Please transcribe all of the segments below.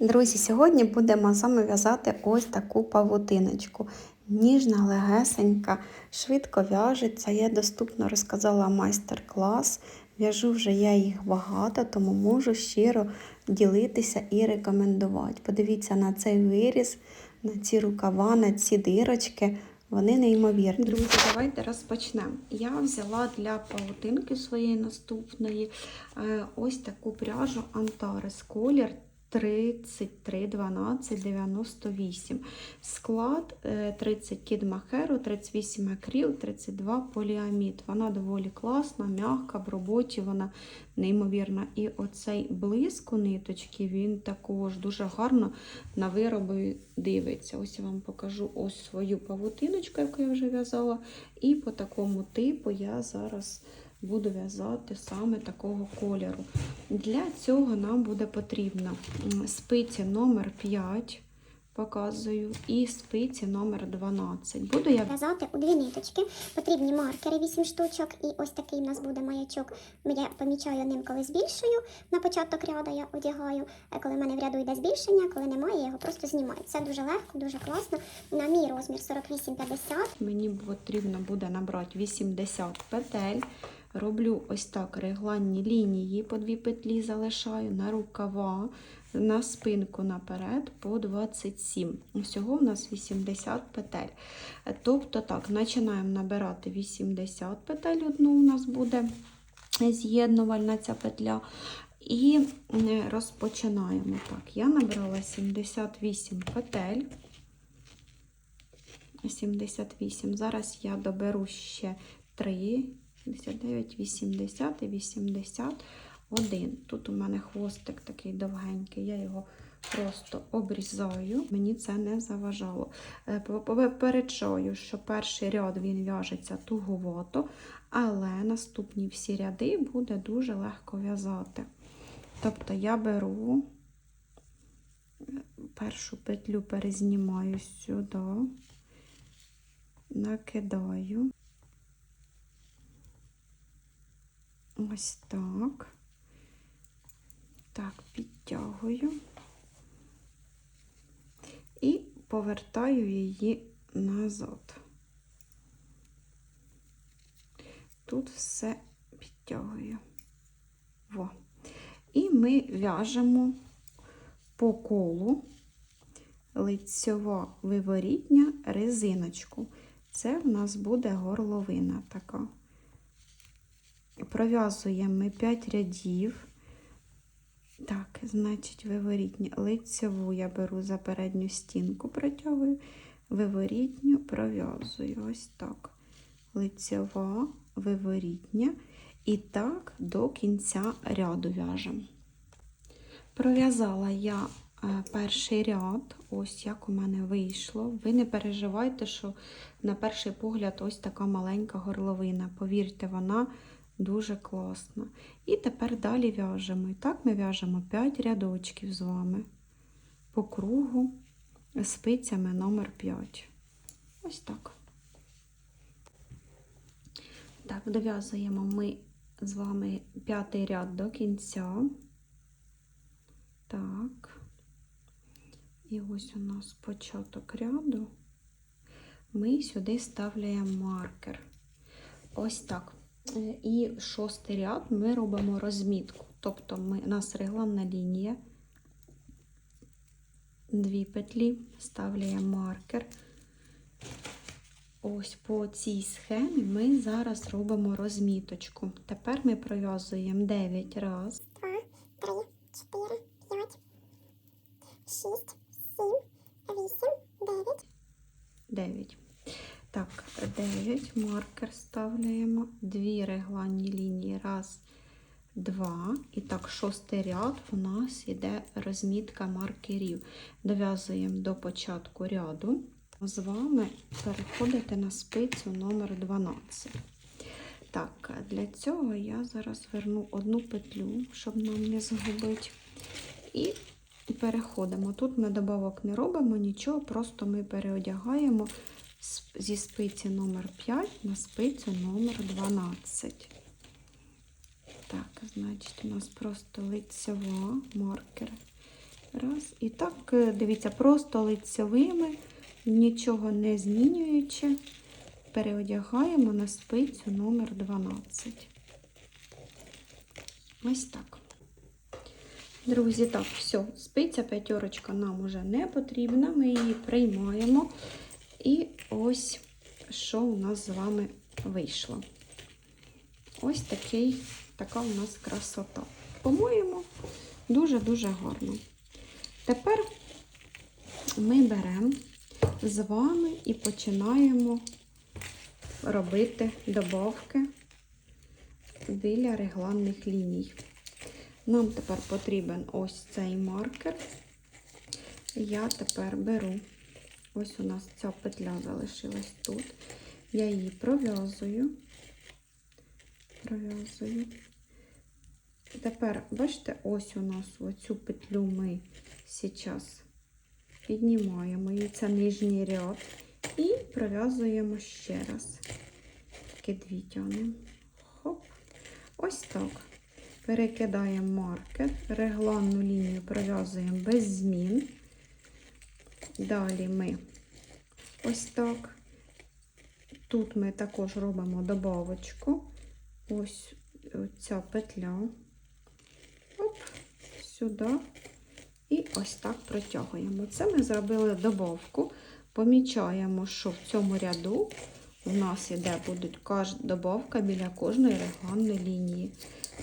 Друзі, сьогодні будемо з вами в'язати ось таку павутиночку. Ніжна, легесенька, швидко в'яжеться. Я доступно розказала майстер-клас. В'яжу вже я їх багато, тому можу щиро ділитися і рекомендувати. Подивіться на цей виріз, на ці рукава, на ці дирочки. Вони неймовірні. Друзі, давайте розпочнемо. Я взяла для павутинки своєї наступної е, ось таку пряжу Antares колір 33 12 98. Склад е, 30 кід махеру, 38 акріл, 32 поліамід. Вона доволі класна, м'яка, в роботі вона неймовірна. І оцей блиск у ниточки, він також дуже гарно на вироби дивиться. Ось я вам покажу ось свою павутиночку, яку я вже в'язала. І по такому типу я зараз буду в'язати саме такого кольору. Для цього нам буде потрібно м, спиці номер 5, показую, і спиці номер 12. Буду я В'язати у дві ниточки. Потрібні маркери 8 штучок. І ось такий у нас буде маячок. Я помічаю ним, коли збільшую. На початок ряду я одягаю. Коли в мене в ряду йде збільшення, коли немає, я його просто знімаю. Це дуже легко, дуже класно. На мій розмір 48-50. Мені потрібно буде набрати 80 петель. Роблю ось так регланні лінії, по дві петлі залишаю на рукава, на спинку наперед по 27. Всього в нас 80 петель. Тобто так, починаємо набирати 80 петель, одну у нас буде з'єднувальна ця петля. І розпочинаємо так. Я набрала 78 петель. 78. Зараз я доберу ще 3, 79, 80 і 81. Тут у мене хвостик такий довгенький, я його просто обрізаю. Мені це не заважало. Е, що перший ряд він в'яжеться туговато, але наступні всі ряди буде дуже легко в'язати. Тобто я беру першу петлю перезнімаю сюди накидаю. Ось так. Так, підтягую і повертаю її назад. Тут все підтягую. Во. І ми в'яжемо по колу лицьова виворітня резиночку. Це в нас буде горловина така. Пров'язуємо ми 5 рядів. Так, значить, виворітню лицеву я беру за передню стінку, протягую, виворітню пров'язую. Ось так. Лицева, виворітня. І так до кінця ряду в'яжемо. Пров'язала я е, перший ряд, ось як у мене вийшло. Ви не переживайте, що на перший погляд ось така маленька горловина. Повірте, вона дуже класна. І тепер далі в'яжемо. І так ми в'яжемо 5 рядочків з вами по кругу спицями номер 5. Ось так. Так, дов'язуємо ми з вами п'ятий ряд до кінця. Так. І ось у нас початок ряду. Ми сюди ставляємо маркер. Ось так. Е, І шостий ряд ми робимо розмітку. Тобто ми, у нас регланна лінія, дві петлі, ставляємо маркер. Ось по цій схемі ми зараз робимо розміточку. Тепер ми пров'язуємо 9 разів. 2, 3, 4, 5, 6, 7, 8, 9. 9. Так, 9 маркер ставляємо, дві регланні лінії, раз, два. І так, шостий ряд у нас іде розмітка маркерів. Дов'язуємо до початку ряду. З вами переходите на спицю номер 12. Так, для цього я зараз верну одну петлю, щоб нам не загубити. І переходимо. Тут ми добавок не робимо, нічого, просто ми переодягаємо зі спиці номер 5 на спицю номер 12. Так, значить, у нас просто лицева маркер Раз. І так, е, дивіться, просто лицевими, нічого не змінюючи, переодягаємо на спицю номер 12. Ось так. Друзі, так, все, спиця п'ятерочка нам уже не потрібна, ми її приймаємо. І ось що у нас з вами вийшло. Ось такий, така у нас красота. По-моєму, дуже-дуже гарно. Тепер ми беремо з вами і починаємо робити добавки біля регланних ліній. Нам тепер потрібен ось цей маркер. Я тепер беру, ось у нас ця петля залишилась тут. Я її пров'язую, пров'язую. Тепер, бачите, ось у нас оцю петлю ми зараз піднімаємо її, це нижній ряд, і пров'язуємо ще раз. Такі дві тянемо. Хоп. Ось так. Перекидаємо маркер, регланну лінію пров'язуємо без змін. Далі ми ось так. Тут ми також робимо добавочку. Ось ця петля. Оп, сюди. І ось так протягуємо. Це ми зробили добавку. Помічаємо, що в цьому ряду у нас іде будуть добавка біля кожної регланної лінії.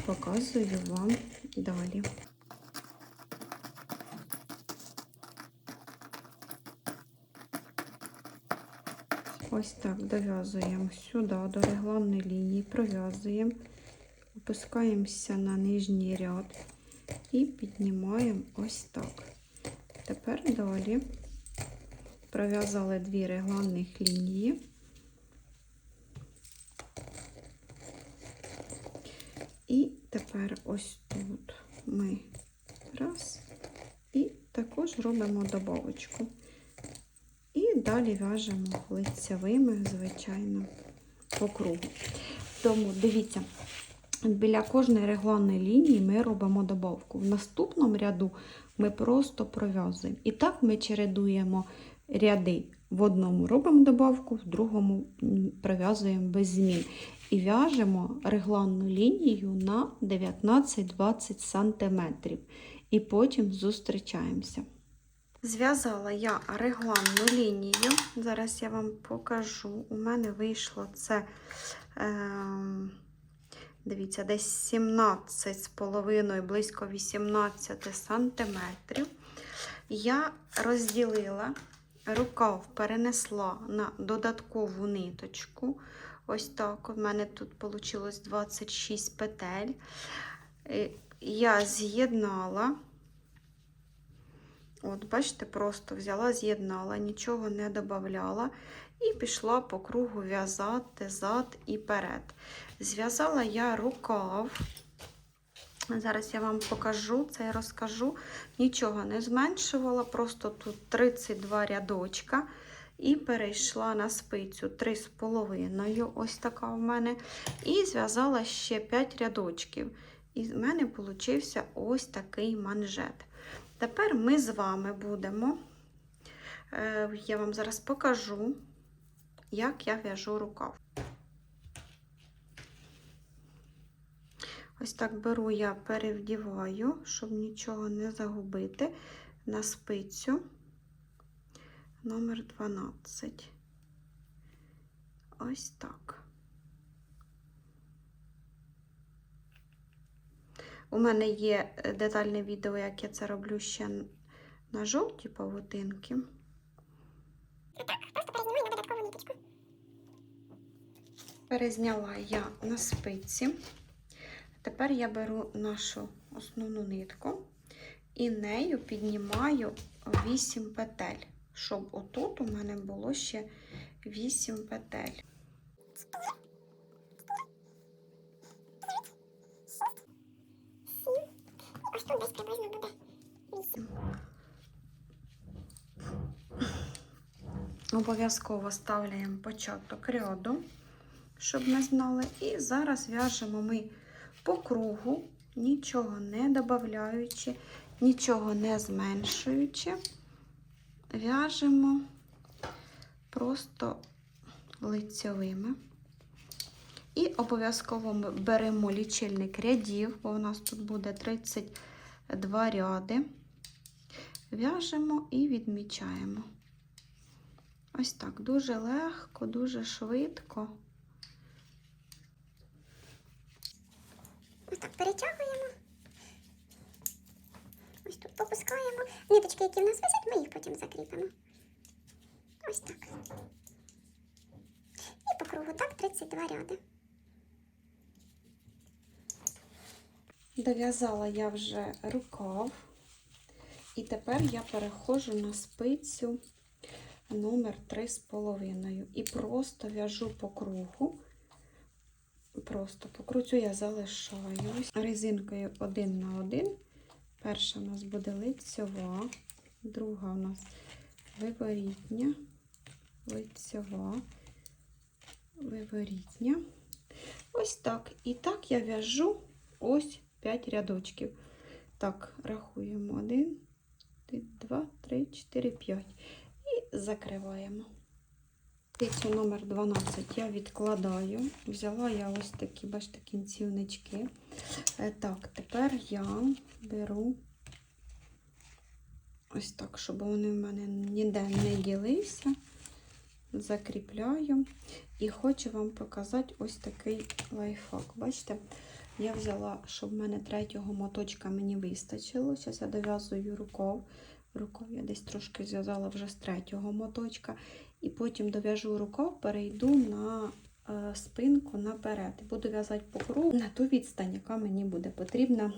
Показую вам далі. Ось так дов'язуємо сюди до регланної лінії, пров'язуємо, опускаємося на нижній ряд і піднімаємо ось так. Тепер далі пров'язали дві регланних лінії. І тепер ось тут ми раз, і також робимо добавочку. Далі в'яжемо лицевими, звичайно, по кругу. Тому дивіться, біля кожної регланної лінії ми робимо добавку. В наступному ряду ми просто пров'язуємо. І так ми чередуємо ряди. В одному робимо добавку, в другому пров'язуємо без змін. І в'яжемо регланну лінію на 19-20 см. І потім зустрічаємося. Зв'язала я регланну лінію. Зараз я вам покажу. У мене вийшло це, е, дивіться, десь 17 з половиною, близько 18 сантиметрів. Я розділила рукав, перенесла на додаткову ниточку. Ось так. У мене тут вийшло 26 петель. Е, Я з'єднала. От, бачите, просто взяла, з'єднала, нічого не додавала і пішла по кругу в'язати зад і перед. Зв'язала я рукав. Зараз я вам покажу це і розкажу. Нічого не зменшувала, просто тут 32 рядочка. І перейшла на спицю 3,5, ось така в мене. І зв'язала ще 5 рядочків. І в мене получився ось такий манжет. Тепер ми з вами будемо, е, я вам зараз покажу, як я в'яжу рукав. Ось так беру я, перевдіваю, щоб нічого не загубити, на спицю номер 12. Ось так. У мене є е, детальне відео, як я це роблю ще на жовті павутинки. Просто перезнімаю на додаткову ниточку. Перезняла я на спиці. Тепер я беру нашу основну нитку і нею піднімаю 8 петель, щоб отут у мене було ще 8 петель. Тут десь приблизно буде 8. Обов'язково ставляємо початок ряду, щоб не знали. І зараз в'яжемо ми по кругу, нічого не додаючи, нічого не зменшуючи, в'яжемо просто лицьовими. І обов'язково ми беремо лічильник рядів, бо у нас тут буде 32 ряди. В'яжемо і відмічаємо. Ось так, дуже легко, дуже швидко. Ось так перетягуємо. Ось тут попускаємо. Ниточки, які в нас висять, ми їх потім закріпимо. Ось так. І по кругу так 32 ряди. Дов'язала я вже рукав, і тепер я переходжу на спицю номер 3,5 і просто в'яжу по кругу. Просто по кругу я залишаю резинкою один на один. Перша у нас буде лицьова, друга у нас виворітня, лицьова, виворітня. Ось так. І так я в'яжу ось 5 рядочків. Так, рахуємо 1, 2, 3, 4, 5. І закриваємо. Спицю номер 12 я відкладаю. Взяла я ось такі, бачите, кінцівнички. Е, Так, тепер я беру ось так, щоб вони в мене ніде не ділися. Закріпляю. І хочу вам показати ось такий лайфхак. Бачите? Я взяла, щоб в мене третього моточка мені вистачило. Зараз я дов'язую рукав. Рукав я десь трошки зв'язала вже з третього моточка. І потім дов'яжу рукав, перейду на е, спинку наперед. Буду в'язати по кругу на ту відстань, яка мені буде потрібна.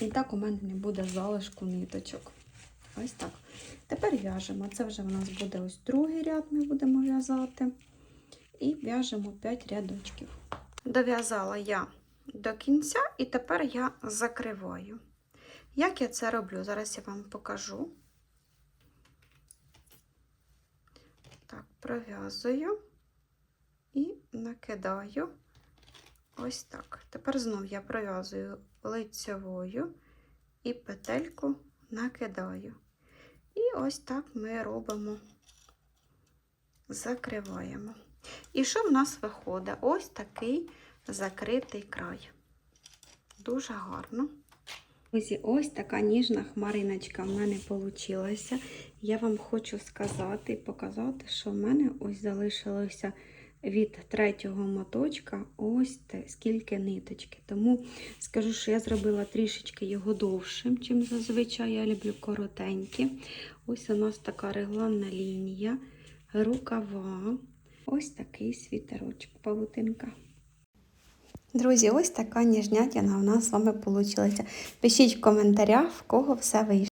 І так у мене не буде залишку ниточок. Ось так. Тепер в'яжемо. Це вже у нас буде ось другий ряд, ми будемо в'язати. І в'яжемо 5 рядочків. Дов'язала я до кінця, і тепер я закриваю. Як я це роблю? Зараз я вам покажу. Так, пров'язую і накидаю ось так. Тепер знов я пров'язую лицьовою і петельку накидаю. І ось так ми робимо, закриваємо. І що в нас виходить? Ось такий закритий край. Дуже гарно. Ось ось така ніжна хмариночка в мене вийшла. Я вам хочу сказати і показати, що в мене ось залишилося від третього моточка ось те, скільки ниточки. Тому скажу, що я зробила трішечки його довшим, чим зазвичай. Я люблю коротенькі. Ось у нас така регланна лінія, рукава. Ось такий світерочок, павутинка. Друзі, ось така ніжнятяна у нас з вами вийшла. Пишіть в коментарях, в кого все вийшло.